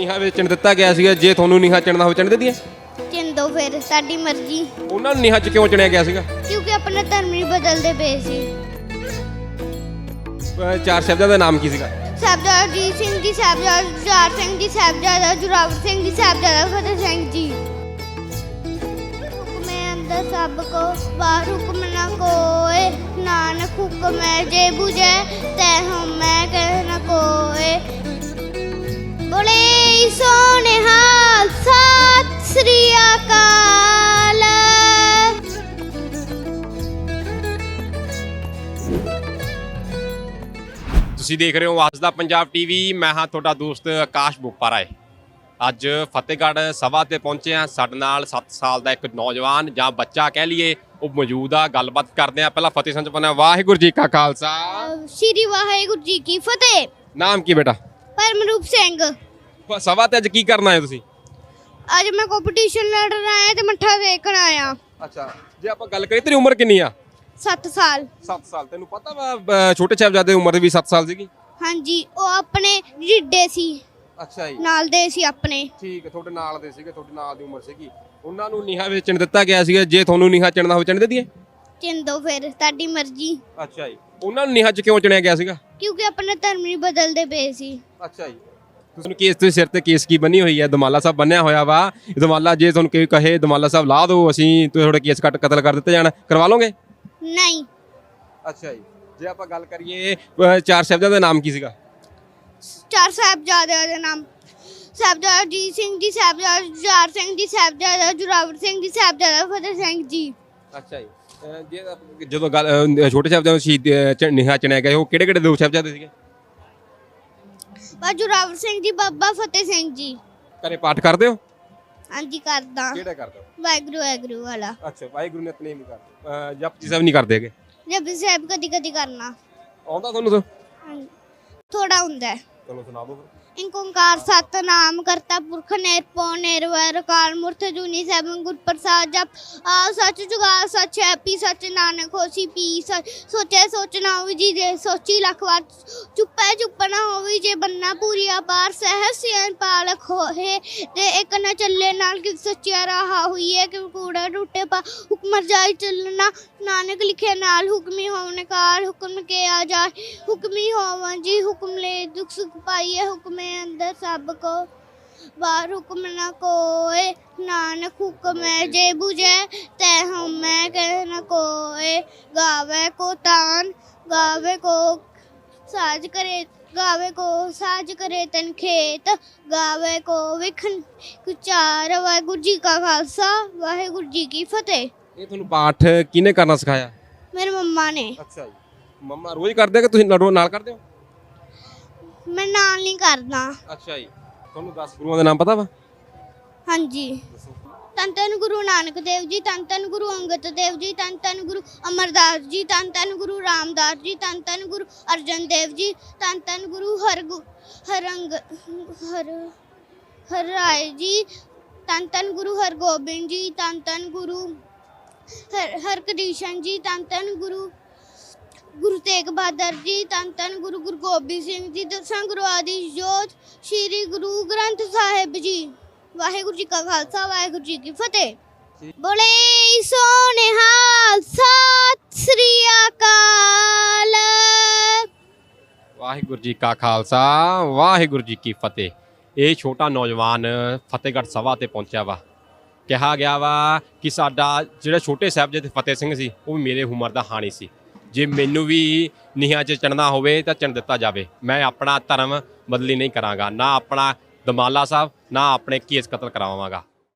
ਨੀਹਾਂ ਵਿੱਚ ਚਿਣ ਦਿੱਤਾ ਗਿਆ ਸੀਗਾ ਜੇ ਤੁਹਾਨੂੰ ਨੀਹਾਂ ਚਿਣਨਾ ਹੋਵੇ ਚਿਣ ਦੇ ਦਈਏ ਚਿੰਦੋ ਫਿਰ ਸਾਡੀ ਮਰਜ਼ੀ। ਉਹਨਾਂ ਨੂੰ ਨੀਹਾਂ 'ਚ ਕਿਉਂ ਚਿਣਿਆ ਗਿਆ ਸੀਗਾ? ਕਿਉਂਕਿ ਆਪਣਾ ਧਰਮ ਨਹੀਂ ਬਦਲਦੇ ਪਏ ਸੀ। ਅਹ ਚਾਰ ਸ਼ਬਦਾਂ ਦਾ ਨਾਮ ਕੀ ਸੀਗਾ? ਸਾਹਿਬਜ਼ਾਦਾ ਅਜੀਤ ਸਿੰਘ ਜੀ ਸਾਹਿਬਜ਼ਾਦਾ ਜੁਝਾਰ ਸਿੰਘ ਜੀ ਸਾਹਿਬਜ਼ਾਦਾ ਜੁਰਾਵਰ ਸਿੰਘ ਜੀ ਸਾਹਿਬਜ਼ਾਦਾ ਫਤਿਹ ਸਿੰਘ ਜੀ। ਹੁਕਮੇ ਅੰਦਰ ਸਭ ਕੋ ਬਾਹਰ ਹੁਕਮ ਨਾ ਕੋਏ। ਨਾਨਕ ਹੁਕਮ ਹੈ ਜੇ 부ਜੈ ਤੈ ਹਮੈ ਕਹਿ ਨ ਕੋਏ। ਬੋਲੇ ਸੋਨੇ ਹਾਲ ਸਤਿ ਸ੍ਰੀ ਅਕਾਲ। ਤੁਸੀਂ ਦੇਖ ਰਹੇ ਹੋ ਅੱਜ ਦਾ ਪੰਜਾਬ ਟੀਵੀ। ਮੈਂ ਹਾਂ ਤੁਹਾਡਾ ਦੋਸਤ ਆਕਾਸ਼ ਬੁੱਪਾਰਾਏ। ਅੱਜ ਫਤਿਹਗੜ੍ਹ ਸਭਾ ਤੇ ਪਹੁੰਚੇ ਹਾਂ। ਸਾਡੇ ਨਾਲ 7 ਸਾਲ ਦਾ ਇੱਕ ਨੌਜਵਾਨ ਜਾਂ ਬੱਚਾ ਕਹਿ ਲਈਏ ਉਹ ਮੌਜੂਦ ਆ। ਗੱਲਬਾਤ ਕਰਦੇ ਆ ਪਹਿਲਾਂ ਫਤਿਹ ਸੰਚ ਪੰਨਾ ਵਾਹਿਗੁਰੂ ਜੀ ਕਾ ਖਾਲਸਾ। ਸ੍ਰੀ ਵਾਹਿਗੁਰੂ ਜੀ ਕੀ ਫਤਿਹ। ਨਾਮ ਕੀ ਬੇਟਾ? ਪਰਮਰੂਪ ਸਿੰਘ। ਸਭਾ ਤੇ ਅੱਜ ਕੀ ਕਰਨ ਆਏ ਤੁਸੀਂ? ਅੱਜ ਮੈਂ ਕੰਪੀਟੀਸ਼ਨ ਲੜਨ ਆਇਆ ਤੇ ਮੱਠਾ ਦੇਖਣ ਆਇਆ। ਅੱਛਾ ਜੇ ਆਪਾਂ ਗੱਲ ਕਰੀਏ ਤੇਰੀ ਉਮਰ ਕਿੰਨੀ ਆ? 7 ਸਾਲ। 7 ਸਾਲ ਤੈਨੂੰ ਪਤਾ ਵਾ ਅਹ, ਛੋਟੇ ਸਾਹਿਬਜ਼ਾਦੇ ਦੀ ਉਮਰ ਵੀ 7 ਸਾਲ ਸੀਗੀ? ਹਾਂਜੀ ਉਹ ਆਪਣੇ ਜਿੱਡੇ ਸੀ। ਅੱਛਾ ਜੀ। ਨਾਲ ਦੇ ਸੀ ਆਪਣੇ। ਠੀਕ ਹੈ ਤੁਹਾਡੇ ਨਾਲ ਦੇ ਸੀਗੇ ਤੁਹਾਡੇ ਨਾਲ ਦੀ ਉਮਰ ਸੀਗੀ। ਉਹਨਾਂ ਨੂੰ ਨੀਹਾਂ ਵਿੱਚ ਚਿਣ ਦਿੱਤਾ ਗਿਆ ਸੀਗਾ ਜੇ ਤੁਹਾਨੂੰ ਨੀਹਾਂ ਚਿਣਨਾ ਹੋਵੇ ਚਿਣ ਦੇ ਦਈਏ ਚਿੰਦੋ ਫਿਰ ਸਾਡੀ ਮਰਜ਼ੀ। ਅੱਛਾ ਜੀ। ਉਹਨਾਂ ਨੂੰ ਨੀਹਾਂ 'ਚ ਕਿਉਂ ਚਿਣਿਆ ਗਿਆ ਸੀਗਾ? ਕਿਉਂਕਿ ਆਪਣਾ ਧਰਮ ਨਹੀਂ ਬਦਲਦੇ ਪਏ ਸੀ। ਅੱਛਾ ਜੀ। ਤੁਹਾਨੂੰ ਕੇਸ ਤੇ ਸਿਰ ਤੇ ਕੇਸ ਕੀ ਬੰਨੀ ਹੋਈ ਹੈ? ਦਮਾਲਾ ਸਾਹਿਬ ਬੰਨਿਆ ਹੋਇਆ ਵਾ। ਦਮਾਲਾ ਜੇ ਤੁਹਾਨੂੰ ਕੋਈ ਕਹੇ ਦਮਾਲਾ ਸਾਹਿਬ ਲਾ ਦਿਓ। ਅਸੀਂ ਤੁਹਾਡੇ ਕੇਸ ਕੱਟ ਕਤਲ ਕਰ ਦਿੱਤੇ ਜਾਣ। ਕਰਵਾ ਲਓਗੇ? ਨਹੀਂ। ਅੱਛਾ ਜੀ। ਜੇ ਆਪਾਂ ਗੱਲ ਕਰੀਏ ਅਹ, ਚਾਰ ਸਾਹਿਬਜ਼ਾਦੇ ਦਾ ਨਾਮ ਕੀ ਸੀਗਾ? ਚਾਰ ਸਾਹਿਬਜ਼ਾਦਿਆਂ ਦੇ ਨਾਮ। ਸਾਹਿਬਜ਼ਾਦਾ ਅਜੀਤ ਸਿੰਘ ਜੀ ਸਾਹਿਬਜ਼ਾਦਾ ਜੁਝਾਰ ਸਿੰਘ ਜੀ ਸਾਹਿਬਜ਼ਾਦਾ ਜੁਰਾਵਰ ਸਿੰਘ ਜੀ ਸਾਹਿਬਜ਼ਾਦਾ ਫਤਿਹ ਸਿੰਘ ਜੀ। ਅੱਛਾ ਜੀ। ਜੇ ਜਦੋਂ ਗੱਲ ਅਹ, ਛੋਟੇ ਸਾਹਿਬਜ਼ਾਦੇ ਨੂੰ ਸ਼ਹੀਦ ਨੀਹਾਂ ਚਿਣਿਆ ਗਿਆ ਉਹ ਕਿਹੜੇ ਕਿਹੜੇ ਦੋ ਸਾਹਿਬਜ਼ਾਦੇ ਸੀਗੇ? ਬਾ ਜੁਰਾਵਰ ਸਿੰਘ ਜੀ ਬਾਬਾ ਫਤਿਹ ਸਿੰਘ ਜੀ। ਘਰੇ ਪਾਠ ਕਰਦੇ ਹੋ? ਹਾਂਜੀ ਕਰਦਾ। ਕਿਹੜਾ ਕਰਦੇ ਹੋ? ਵਾਹਿਗੁਰੂ ਵਾਹਿਗੁਰੂ ਵਾਲਾ। ਅੱਛਾ ਵਾਹਿਗੁਰੂ ਨੇ ਤਨੇ ਨਹੀਂ ਕਰਦੇ। ਜਪਜੀ ਸਾਹਿਬ ਨਹੀਂ ਕਰਦੇ ਹੈਗੇ? ਜਪਜੀ ਸਾਹਿਬ ਕਦੀ ਕਦੀ ਕਰਨਾ। ਆਉਂਦਾ ਤੁਹਾਨੂੰ ਤਾਂ? ਥੋੜਾ ਹੁੰਦਾ। ਹੈ ਚਲੋ ਸੁਣਾ ਦਿਓ ਫਿਰ। ਇਕ ਓੰਕਾਰ ਸਤਨਾਮ, ਕਰਤਾ ਪੁਰਖ, ਨਿਰਭਉ, ਨਿਰਵੈਰ, ਅਕਾਲ ਮੂਰਤ ਜੁਨੀ, ਸੈਭੰ, ਗੁਰ ਪ੍ਰਸਾਦ, ਜਪ। ਆ ਸੱਚ ਜੁਗਾ ਸੱਚ ਹੈ, ਪੀ ਸੱਚ ਨਾਨਕ, ਹੋਸੀ ਪੀ ਸੱਚ। ਸੋਚੈ, ਸੋਚ ਜੀ ਦੇ ਸੋਚੀ ਲੱਖ ਵਾਰ। ਚੁੱਪੈ, ਚੁੱਪ ਨਾ ਜੇ, ਬੰਨਾ ਪੂਰੀ। ਅਪਾਰ ਸਹਿ ਸਿਆਨ ਪਾਲਕ ਹੋਏ ਤੇ ਇੱਕ ਨਾ ਚੱਲੇ, ਨਾਲ ਕਿ ਸੱਚਿਆ ਰਾਹ ਹੋਈਏ ਕਿ ਕੂੜਾ ਟੁੱਟੇ ਪਾ। ਹੁਕਮ ਜਾਈ ਚੱਲਣਾ, ਨਾਨਕ ਲਿਖੇ ਨਾਲ ਹੁਕਮੀ ਹੋਵਨ ਕਾਰ। ਹੁਕਮ ਕੇ ਆ ਜਾਏ ਹੁਕਮੀ ਹੋਵਨ ਜੀ, ਹੁਕਮ ਲੈ ਦੁਖ ਸੁਖ ਪਾਈਏ, ਹੁਕਮੇ ਅੰਦਰ ਸਭ ਕੋ ਬਾਹਰ ਹੁਕਮ ਨਾ ਕੋਏ ਨਾਨਕ ਹੁਕਮ ਹੈ ਜੇ 부ਜੈ ਤੈ ਹਮੈ ਕਹਿ ਨ ਕੋਏ। ਗਾਵੇ ਕੋ ਤਾਨ ਗਾਵੇ ਕੋ ਸਾਜ ਕਰੇ ਗਾਵੇ ਕੋ ਸਾਜ ਕਰੇ ਤਨ ਖੇਤ। ਗਾਵੇ ਕੋ ਵਿਖਨ ਕੁਚਾਰ ਵਾਹਿਗੁਰੂ ਜੀ ਕਾ ਖਾਲਸਾ ਵਾਹਿਗੁਰੂ ਜੀ ਕੀ ਫਤਿਹ। ਇਹ ਤੁਹਾਨੂੰ ਪਾਠ ਕਿਹਨੇ ਕਰਨਾ ਸਿਖਾਇਆ? ਮੇਰੇ ਮੰਮਾ ਨੇ। ਅੱਛਾ ਜੀ। ਮੰਮਾ ਰੋਜ਼ ਕਰਦੇ ਕਿ ਤੁਸੀਂ ਨਾਲ ਨਾਲ ਕਰਦੇ ਹੋ? ਮੈਂ ਨਾਲ ਨਹੀਂ ਕਰਦਾ। ਅੱਛਾ ਜੀ। ਤੁਹਾਨੂੰ 10 ਗੁਰੂਆਂ ਦੇ ਨਾਮ ਪਤਾ ਵਾ? ਹਾਂਜੀ। ਧੰਨ ਧੰਨ ਗੁਰੂ ਨਾਨਕ ਦੇਵ ਜੀ ਧੰਨ ਧੰਨ ਗੁਰੂ ਅੰਗਦ ਦੇਵ ਜੀ ਧੰਨ ਧੰਨ ਗੁਰੂ ਅਮਰਦਾਸ ਜੀ ਧੰਨ ਧੰਨ ਗੁਰੂ ਰਾਮਦਾਸ ਜੀ ਧੰਨ ਧੰਨ ਗੁਰੂ ਅਰਜਨ ਦੇਵ ਜੀ ਧੰਨ ਧੰਨ ਗੁਰੂ ਹਰਗੁ ਹਰੰਗ ਹਰ ਹਰ ਰਾਏ ਜੀ ਧੰਨ ਧੰਨ ਗੁਰੂ ਹਰਗੋਬਿੰਦ ਜੀ ਧੰਨ ਧੰਨ ਗੁਰੂ ਹਰ ਹਰਕ੍ਰਿਸ਼ਨ ਜੀ ਧੰਨ ਧੰਨ ਗੁਰੂ ਗੁਰੂ ਤੇਗ ਬਹਾਦਰ ਜੀ, ਧੰਨ ਧੰਨ ਗੁਰੂ ਗੁਰੂ ਗੋਬਿੰਦ ਸਿੰਘ ਜੀ, ਦਸਾਂ ਗੁਰੂ ਆਦਿ ਜੋਤ, ਸ੍ਰੀ ਗੁਰੂ ਗ੍ਰੰਥ ਸਾਹਿਬ ਜੀ। ਵਾਹਿਗੁਰੂ ਜੀ ਕਾ ਖਾਲਸਾ, ਵਾਹਿਗੁਰੂ ਜੀ ਕੀ ਫਤਿਹ। ਬੋਲੇ ਸੋਨੇ ਹਾਲ ਸ੍ਰੀ ਅਕਾਲ। ਵਾਹਿਗੁਰੂ ਜੀ ਕਾ ਖਾਲਸਾ, ਵਾਹਿਗੁਰੂ ਜੀ ਕੀ ਫਤਿਹ। ਇਹ ਛੋਟਾ ਨੌਜਵਾਨ ਫਤਿਹਗੜ੍ਹ ਸਭਾ ਤੇ ਪਹੁੰਚਿਆ ਵਾ। ਕਿਹਾ ਗਿਆ ਵਾ ਕਿ ਸਾਡਾ ਜਿਹੜਾ ਛੋਟੇ ਸਾਹਿਬਜ਼ਾਦੇ ਫਤਿਹ ਸਿੰਘ ਸੀ, ਉਹ ਵੀ ਮੇਰੇ ਉਮਰ ਦਾ ਹਾਣੀ ਸੀ। ਜੇ ਮੈਨੂੰ ਵੀ ਨੀਹਾਂ 'ਚ ਚੜਨਾ ਹੋਵੇ ਤਾਂ ਚਣ ਦਿੱਤਾ ਜਾਵੇ। ਮੈਂ ਆਪਣਾ ਧਰਮ ਬਦਲੀ ਨਹੀਂ ਕਰਾਂਗਾ। ਨਾ ਆਪਣਾ ਦਮਾਲਾ ਸਾਹਿਬ, ਨਾ ਆਪਣੇ ਕੇਸ ਕਤਲ ਕਰਾਵਾਂਗਾ